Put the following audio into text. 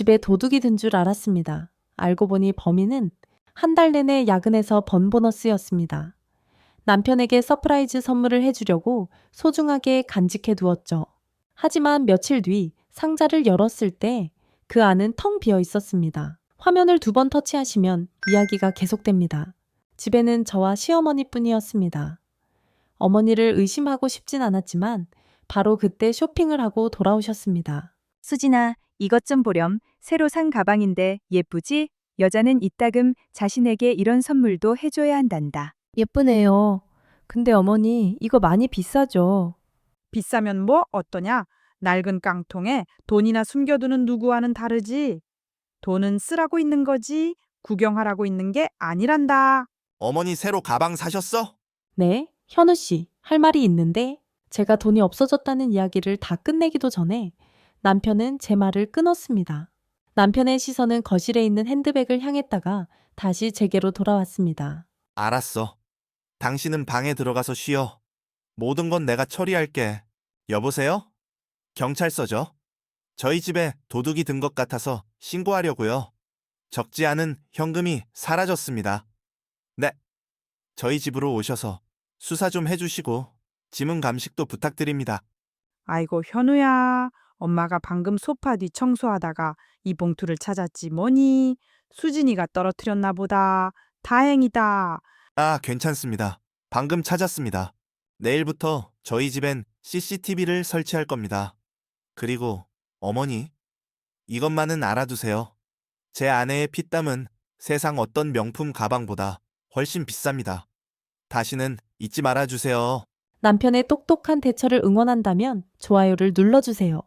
집에 도둑이 든 줄 알았습니다. 알고 보니 범인은 한 달 내내 야근해서 번 보너스였습니다. 남편에게 서프라이즈 선물을 해주려고 소중하게 간직해 두었죠. 하지만 며칠 뒤 상자를 열었을 때 그 안은 텅 비어 있었습니다. 화면을 두 번 터치하시면 이야기가 계속됩니다. 집에는 저와 시어머니 뿐이었습니다. 어머니를 의심하고 싶진 않았지만 바로 그때 쇼핑을 하고 돌아오셨습니다. 수진아, 이것 좀 보렴. 새로 산 가방인데 예쁘지? 여자는 이따금 자신에게 이런 선물도 해줘야 한단다. 예쁘네요. 근데 어머니, 이거 많이 비싸죠? 비싸면 뭐 어떠냐? 낡은 깡통에 돈이나 숨겨두는 누구와는 다르지. 돈은 쓰라고 있는 거지 구경하라고 있는 게 아니란다. 어머니 새로 가방 사셨어? 네, 현우 씨, 할 말이 있는데 제가 돈이 없어졌다는 이야기를 다 끝내기도 전에 남편은 제 말을 끊었습니다. 남편의 시선은 거실에 있는 핸드백을 향했다가 다시 제게로 돌아왔습니다. 알았어. 당신은 방에 들어가서 쉬어. 모든 건 내가 처리할게. 여보세요? 경찰서죠? 저희 집에 도둑이 든 것 같아서 신고하려고요. 적지 않은 현금이 사라졌습니다. 네. 저희 집으로 오셔서 수사 좀 해주시고 지문 감식도 부탁드립니다. 아이고 현우야. 엄마가 방금 소파 뒤 청소하다가 이 봉투를 찾았지 뭐니. 수진이가 떨어뜨렸나 보다. 다행이다. 아, 괜찮습니다. 방금 찾았습니다. 내일부터 저희 집엔 CCTV를 설치할 겁니다. 그리고 어머니, 이것만은 알아두세요. 제 아내의 피땀은 세상 어떤 명품 가방보다 훨씬 비쌉니다. 다시는 잊지 말아주세요. 남편의 똑똑한 대처를 응원한다면 좋아요를 눌러주세요.